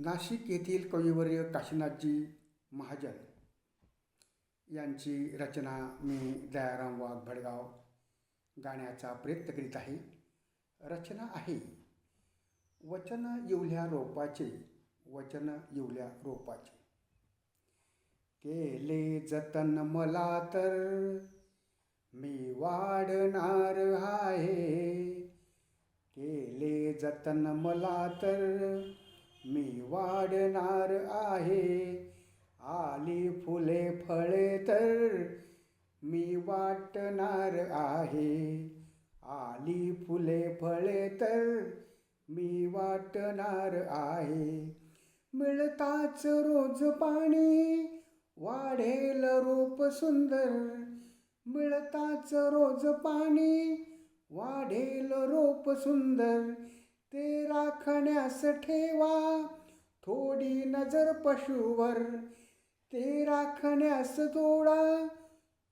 नाशिक येथील कविवर्य काशीनाथजी महाजन यांची रचना मी दयाराम वाघ भडगाव गाण्याचा प्रयत्न करीत आहे. रचना आहे. वचन येवल्या रोपाचे वचन येवल्या रोपाचे. केले जतन मला तर मी वाढणार आहे. केले जतन मला तर मी वाढणार आहे. आली फुले फळे तर मी वाटणार आहे. आली फुले फळे तर मी वाटणार आहे. मिळताच रोज पाणी वाढेल रूप सुंदर. मिळताच रोज पाणी वाढेल रूप सुंदर. ते राखण्यास ठेवा. थोडी नजर पशुवर ते राखण्यास तोडा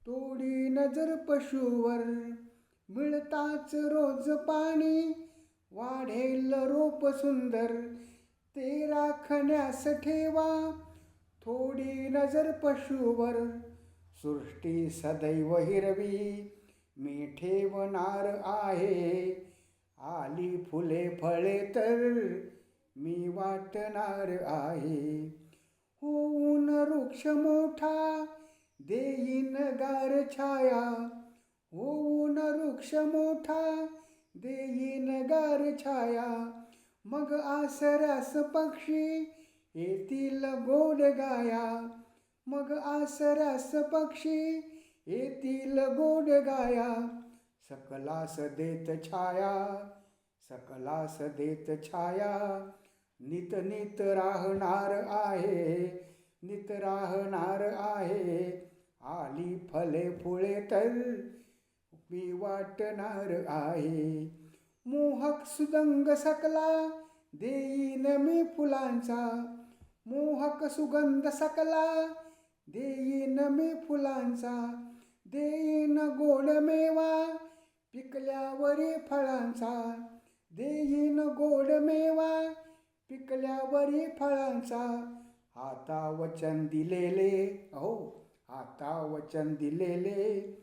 थोडी नजर पशुवर मिळताच रोज पाणी. वाढेल रोप सुंदर ते राखण्यास ठेवा. थोडी नजर पशुवर सृष्टी सदैव हिरवी. मी ठेवणार आहे फुले फळे तर मी वाटणार आहे. होऊन वृक्ष मोठा देईन गार छाया. होऊन वृक्ष मोठा देईन गार छाया. मग आसरास पक्षी येतील गोड गाया. मग आसरास पक्षी येतील गोड गाया. सकलास देत छाया. सकलास देत छाया नित नित राहणार आहे नित राहणार आहे. आली फले फुले तर मी वाटणार आहे. मोहक सुगंग सकला देईन मी फुलांचा. मोहक सुगंध सकला देईन मी फुलांचा. देईन गोडमेवा पिकल्यावरी फळांचा. देईन गोडमेवा पिकल्यावरी फळांचा. आता वचन दिलेले हो आता वचन दिलेले.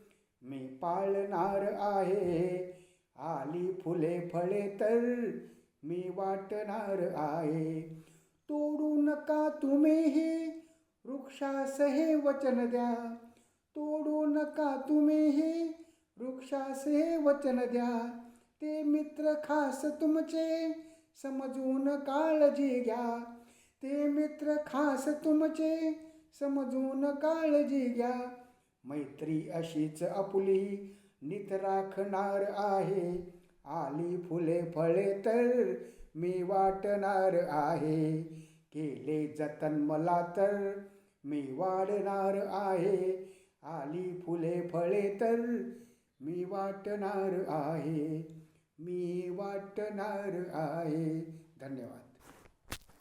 मी पाळणार आहे आली फुले फळे तर मी वाटणार आहे. तोडू नका तुम्हीही वृक्षास हे वचन द्या. तोडू नका तुम्हीही वृक्षास हे वचन द्या. ते मित्र खास तुमचे समजून काळजी घ्या. ते मित्र खास तुमचे समजून काळजी घ्या. मैत्री अशीच आपुली नित राखणार आहे. आली फुले फळे तर मी वाटणार आहे. केले जतन मला तर मी वाढणार आहे. आली फुले फळे तर मी वाटणार आहे. मी वाटणार आहे. धन्यवाद.